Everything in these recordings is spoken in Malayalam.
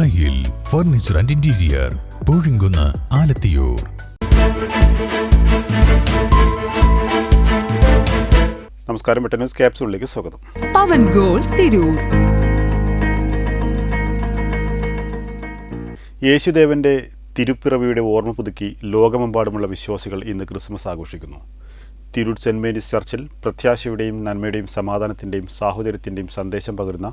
ദായിൽ furniture and interior Poozhinkunnu Alathiyur. നമസ്കാരം ന്യൂസ് ക്യാപ്സൂളിലേക്ക് സ്വാഗതം. പവൻ ഗോൾ തിരൂർ. യേശുദേവന്റെ തിരുപ്പിറവിയുടെ ഓർമ്മ പുതുക്കി ലോകമെമ്പാടുമുള്ള വിശ്വാസികൾ ഇന്ന് ക്രിസ്മസ് ആഘോഷിക്കുന്നു. തിരൂർ സെന്റ് മേരീസ് ചർച്ചിൽ പ്രത്യാശയുടെയും നന്മയുടെയും സമാധാനത്തിന്റെയും സാഹോദര്യത്തിന്റെയും സന്ദേശം പകരുന്ന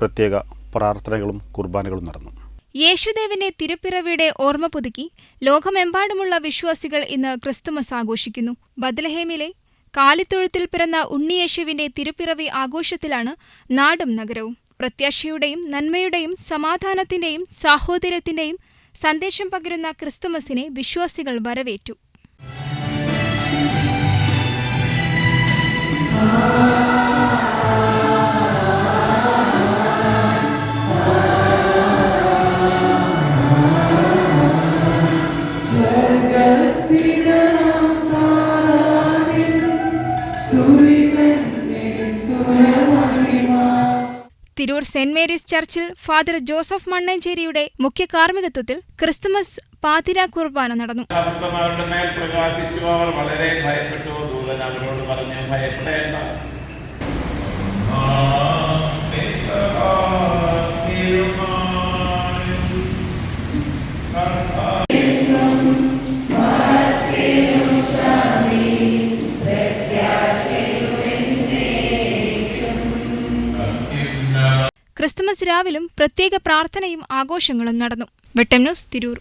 പ്രത്യേക പ്രാർത്ഥനകളും കുർബാനകളും നടന്നു. യേശുദേവന്റെ തിരുപ്പിറവിയുടെ ഓർമ്മ പുതുക്കി ലോകമെമ്പാടുമുള്ള വിശ്വാസികൾ ഇന്ന് ക്രിസ്തുമസ് ആഘോഷിക്കുന്നു. ബദ്ലഹേമിലെ കാലിത്തൊഴുത്തിൽ പിറന്ന ഉണ്ണിയേശുവിന്റെ തിരുപ്പിറവി ആഘോഷത്തിലാണ് നാടും നഗരവും. പ്രത്യാശയുടെയും നന്മയുടെയും സമാധാനത്തിന്റെയും സാഹോദര്യത്തിന്റെയും സന്ദേശം പകരുന്ന ക്രിസ്തുമസിനെ വിശ്വാസികൾ വരവേറ്റു. തിരൂർ സെന്റ് മേരീസ് ചർച്ചിൽ ഫാദർ ജോസഫ് മണ്ണഞ്ചേരിയുടെ മുഖ്യ കാർമ്മികത്വത്തിൽ ക്രിസ്തുമസ് പാതിര കുർബാന നടന്നു. അവരുടെ മേൽ പ്രകാശിച്ചു അവർ വളരെ ഭയപ്പെട്ടു. ദൂതൻ അവരോട് പറഞ്ഞു ഭയപ്പെടേണ്ട. കർത്താവ് ക്രിസ്തുമസ് രാവിലും പ്രത്യേക പ്രാർത്ഥനയും ആഘോഷങ്ങളും നടന്നു. വെട്ടം ന്യൂസ് തിരൂർ.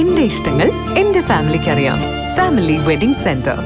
എന്റെ ഇഷ്ടങ്ങൾ എന്റെ ഫാമിലിക്ക് അറിയാം ഫാമിലി വെഡിംഗ് സെന്റർ.